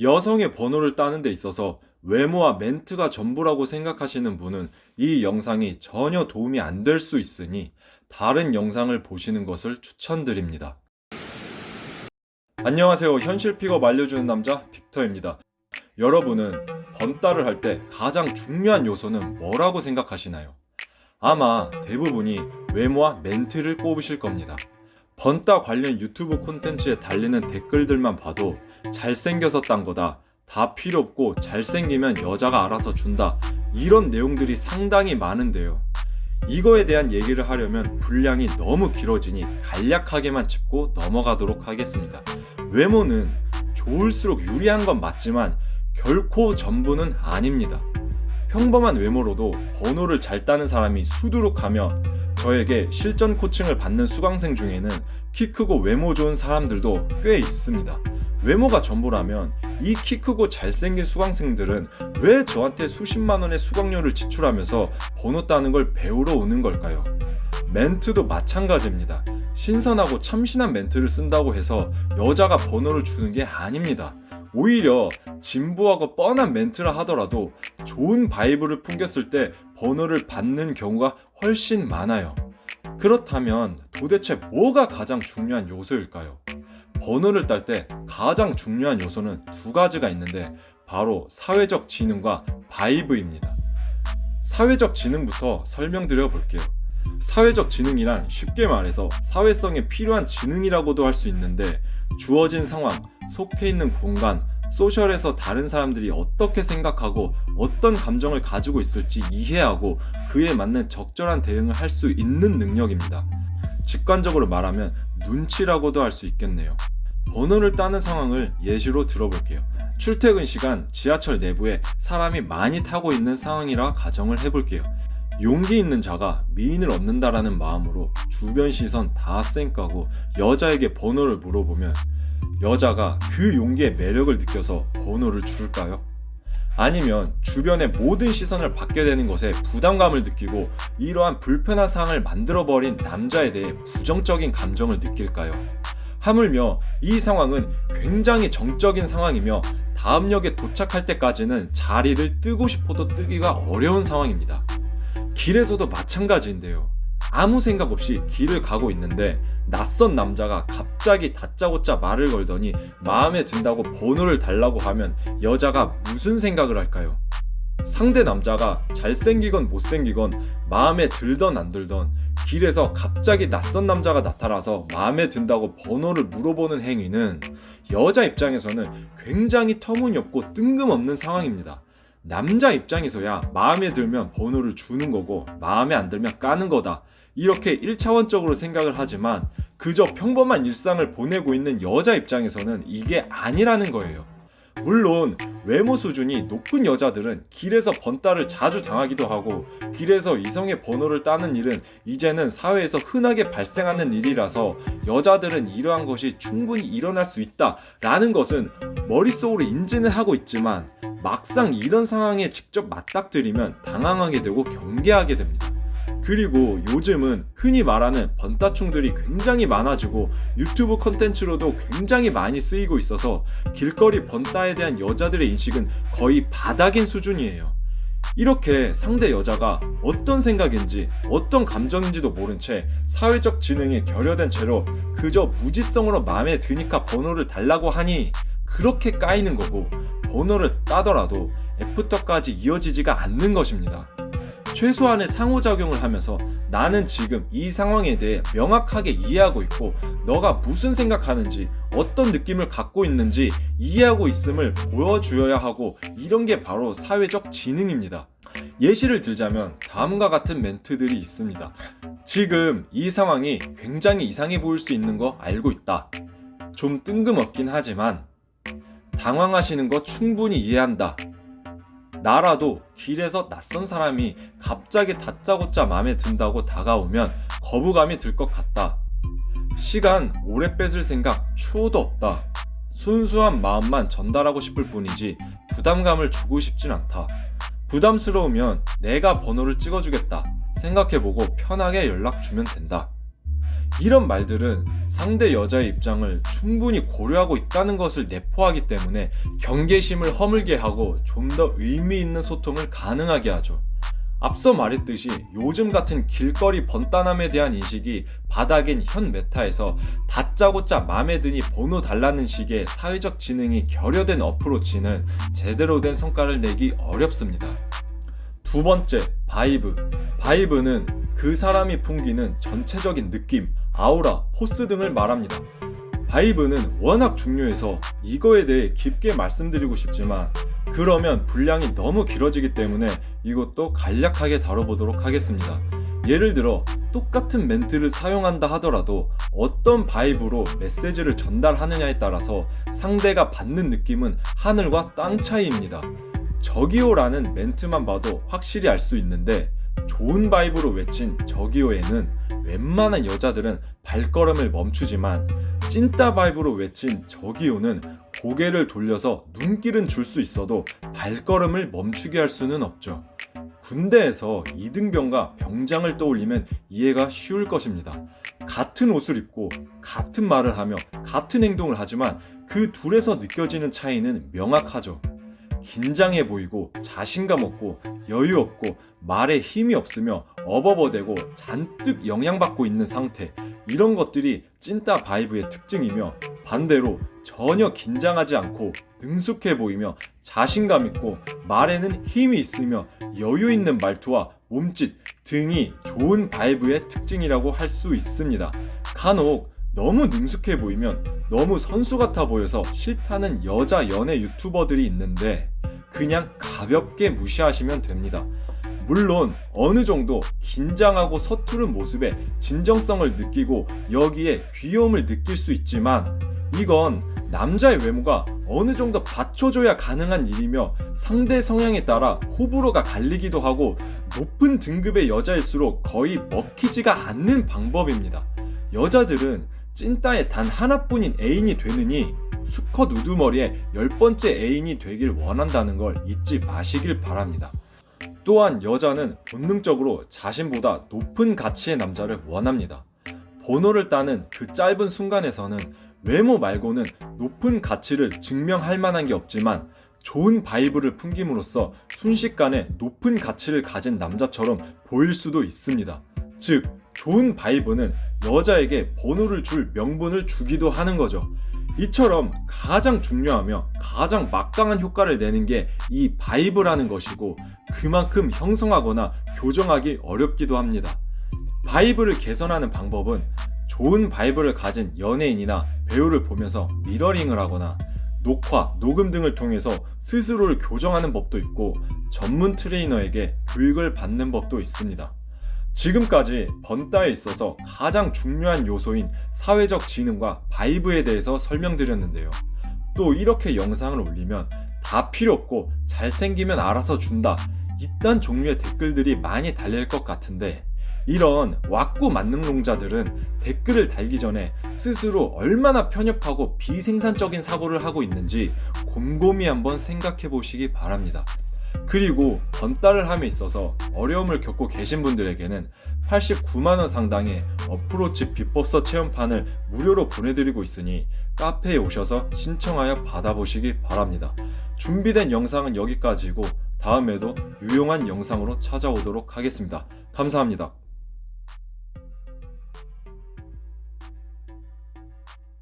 여성의 번호를 따는 데 있어서 외모와 멘트가 전부라고 생각하시는 분은 이 영상이 전혀 도움이 안 될 수 있으니 다른 영상을 보시는 것을 추천드립니다. 안녕하세요. 현실 픽업 알려주는 남자 빅터입니다. 여러분은 번따를 할 때 가장 중요한 요소는 뭐라고 생각하시나요? 아마 대부분이 외모와 멘트를 꼽으실 겁니다. 번따 관련 유튜브 콘텐츠에 달리는 댓글들만 봐도 잘생겨서 딴 거다. 다 필요 없고 잘생기면 여자가 알아서 준다. 이런 내용들이 상당히 많은데요. 이거에 대한 얘기를 하려면 분량이 너무 길어지니 간략하게만 짚고 넘어가도록 하겠습니다. 외모는 좋을수록 유리한 건 맞지만 결코 전부는 아닙니다. 평범한 외모로도 번호를 잘 따는 사람이 수두룩하며 저에게 실전 코칭을 받는 수강생 중에는 키 크고 외모 좋은 사람들도 꽤 있습니다. 외모가 전부라면 이 키 크고 잘생긴 수강생들은 왜 저한테 수십만 원의 수강료를 지출하면서 번호 따는 걸 배우러 오는 걸까요? 멘트도 마찬가지입니다. 신선하고 참신한 멘트를 쓴다고 해서 여자가 번호를 주는 게 아닙니다. 오히려 진부하고 뻔한 멘트라 하더라도 좋은 바이브를 풍겼을 때 번호를 받는 경우가 훨씬 많아요. 그렇다면 도대체 뭐가 가장 중요한 요소일까요? 번호를 딸 때 가장 중요한 요소는 두 가지가 있는데 바로 사회적 지능과 바이브입니다. 사회적 지능부터 설명드려 볼게요. 사회적 지능이란 쉽게 말해서 사회성에 필요한 지능이라고도 할 수 있는데 주어진 상황, 속해 있는 공간, 소셜에서 다른 사람들이 어떻게 생각하고 어떤 감정을 가지고 있을지 이해하고 그에 맞는 적절한 대응을 할 수 있는 능력입니다. 직관적으로 말하면 눈치라고도 할 수 있겠네요. 번호를 따는 상황을 예시로 들어볼게요. 출퇴근 시간 지하철 내부에 사람이 많이 타고 있는 상황이라 가정을 해볼게요. 용기 있는 자가 미인을 얻는다라는 마음으로 주변 시선 다 쌩까고 여자에게 번호를 물어보면 여자가 그 용기의 매력을 느껴서 번호를 줄까요? 아니면 주변의 모든 시선을 받게 되는 것에 부담감을 느끼고 이러한 불편한 상황을 만들어버린 남자에 대해 부정적인 감정을 느낄까요? 하물며 이 상황은 굉장히 정적인 상황이며 다음 역에 도착할 때까지는 자리를 뜨고 싶어도 뜨기가 어려운 상황입니다. 길에서도 마찬가지인데요. 아무 생각 없이 길을 가고 있는데 낯선 남자가 갑자기 다짜고짜 말을 걸더니 마음에 든다고 번호를 달라고 하면 여자가 무슨 생각을 할까요? 상대 남자가 잘생기건 못생기건 마음에 들던 안 들던 길에서 갑자기 낯선 남자가 나타나서 마음에 든다고 번호를 물어보는 행위는 여자 입장에서는 굉장히 터무니없고 뜬금없는 상황입니다. 남자 입장에서야 마음에 들면 번호를 주는 거고 마음에 안 들면 까는 거다. 이렇게 1차원적으로 생각을 하지만 그저 평범한 일상을 보내고 있는 여자 입장에서는 이게 아니라는 거예요. 물론 외모 수준이 높은 여자들은 길에서 번따를 자주 당하기도 하고 길에서 이성의 번호를 따는 일은 이제는 사회에서 흔하게 발생하는 일이라서 여자들은 이러한 것이 충분히 일어날 수 있다라는 것은 머릿속으로 인지는 하고 있지만 막상 이런 상황에 직접 맞닥뜨리면 당황하게 되고 경계하게 됩니다. 그리고 요즘은 흔히 말하는 번따충들이 굉장히 많아지고 유튜브 컨텐츠로도 굉장히 많이 쓰이고 있어서 길거리 번따에 대한 여자들의 인식은 거의 바닥인 수준이에요. 이렇게 상대 여자가 어떤 생각인지 어떤 감정인지도 모른 채 사회적 지능이 결여된 채로 그저 무지성으로 마음에 드니까 번호를 달라고 하니 그렇게 까이는 거고 번호를 따더라도 애프터까지 이어지지가 않는 것입니다. 최소한의 상호작용을 하면서 나는 지금 이 상황에 대해 명확하게 이해하고 있고 너가 무슨 생각하는지 어떤 느낌을 갖고 있는지 이해하고 있음을 보여주어야 하고 이런 게 바로 사회적 지능입니다. 예시를 들자면 다음과 같은 멘트들이 있습니다. 지금 이 상황이 굉장히 이상해 보일 수 있는 거 알고 있다. 좀 뜬금없긴 하지만 당황하시는 거 충분히 이해한다. 나라도 길에서 낯선 사람이 갑자기 다짜고짜 마음에 든다고 다가오면 거부감이 들 것 같다. 시간 오래 뺏을 생각 추호도 없다. 순수한 마음만 전달하고 싶을 뿐이지 부담감을 주고 싶진 않다. 부담스러우면 내가 번호를 찍어주겠다. 생각해보고 편하게 연락 주면 된다. 이런 말들은 상대 여자의 입장을 충분히 고려하고 있다는 것을 내포하기 때문에 경계심을 허물게 하고 좀 더 의미 있는 소통을 가능하게 하죠. 앞서 말했듯이 요즘 같은 길거리 번따남에 대한 인식이 바닥인 현 메타에서 다짜고짜 맘에 드니 번호 달라는 식의 사회적 지능이 결여된 어프로치는 제대로 된 성과를 내기 어렵습니다. 두 번째, 바이브. 바이브는 그 사람이 풍기는 전체적인 느낌, 아우라, 포스 등을 말합니다. 바이브는 워낙 중요해서 이거에 대해 깊게 말씀드리고 싶지만 그러면 분량이 너무 길어지기 때문에 이것도 간략하게 다뤄보도록 하겠습니다. 예를 들어 똑같은 멘트를 사용한다 하더라도 어떤 바이브로 메시지를 전달하느냐에 따라서 상대가 받는 느낌은 하늘과 땅 차이입니다. 저기요라는 멘트만 봐도 확실히 알 수 있는데 좋은 바이브로 외친 저기요에는 웬만한 여자들은 발걸음을 멈추지만 찐따 바이브로 외친 저기요는 고개를 돌려서 눈길은 줄 수 있어도 발걸음을 멈추게 할 수는 없죠. 군대에서 이등병과 병장을 떠올리면 이해가 쉬울 것입니다. 같은 옷을 입고 같은 말을 하며 같은 행동을 하지만 그 둘에서 느껴지는 차이는 명확하죠. 긴장해 보이고 자신감 없고 여유 없고 말에 힘이 없으며 어버버대고 잔뜩 영향받고 있는 상태 이런 것들이 찐따 바이브의 특징이며 반대로 전혀 긴장하지 않고 능숙해 보이며 자신감 있고 말에는 힘이 있으며 여유 있는 말투와 몸짓 등이 좋은 바이브의 특징이라고 할 수 있습니다. 간혹 너무 능숙해 보이면 너무 선수 같아 보여서 싫다는 여자 연애 유튜버들이 있는데 그냥 가볍게 무시하시면 됩니다. 물론 어느 정도 긴장하고 서투른 모습에 진정성을 느끼고 여기에 귀여움을 느낄 수 있지만 이건 남자의 외모가 어느 정도 받쳐줘야 가능한 일이며 상대 성향에 따라 호불호가 갈리기도 하고 높은 등급의 여자일수록 거의 먹히지가 않는 방법입니다. 여자들은 찐따의 단 하나뿐인 애인이 되느니 수컷 우두머리의 열 번째 애인이 되길 원한다는 걸 잊지 마시길 바랍니다. 또한 여자는 본능적으로 자신보다 높은 가치의 남자를 원합니다. 번호를 따는 그 짧은 순간에서는 외모 말고는 높은 가치를 증명할 만한 게 없지만 좋은 바이브를 풍김으로써 순식간에 높은 가치를 가진 남자처럼 보일 수도 있습니다. 즉, 좋은 바이브는 여자에게 번호를 줄 명분을 주기도 하는 거죠. 이처럼 가장 중요하며 가장 막강한 효과를 내는 게 이 바이브라는 것이고 그만큼 형성하거나 교정하기 어렵기도 합니다. 바이브를 개선하는 방법은 좋은 바이브를 가진 연예인이나 배우를 보면서 미러링을 하거나 녹화, 녹음 등을 통해서 스스로를 교정하는 법도 있고 전문 트레이너에게 교육을 받는 법도 있습니다. 지금까지 번따에 있어서 가장 중요한 요소인 사회적 지능과 바이브에 대해서 설명드렸는데요. 또 이렇게 영상을 올리면 다 필요 없고 잘생기면 알아서 준다. 이딴 종류의 댓글들이 많이 달릴 것 같은데 이런 왁구 만능론자들은 댓글을 달기 전에 스스로 얼마나 편협하고 비생산적인 사고를 하고 있는지 곰곰이 한번 생각해 보시기 바랍니다. 그리고 번따를 함에 있어서 어려움을 겪고 계신 분들에게는 89만원 상당의 어프로치 비법서 체험판을 무료로 보내드리고 있으니 카페에 오셔서 신청하여 받아보시기 바랍니다. 준비된 영상은 여기까지고 다음에도 유용한 영상으로 찾아오도록 하겠습니다. 감사합니다.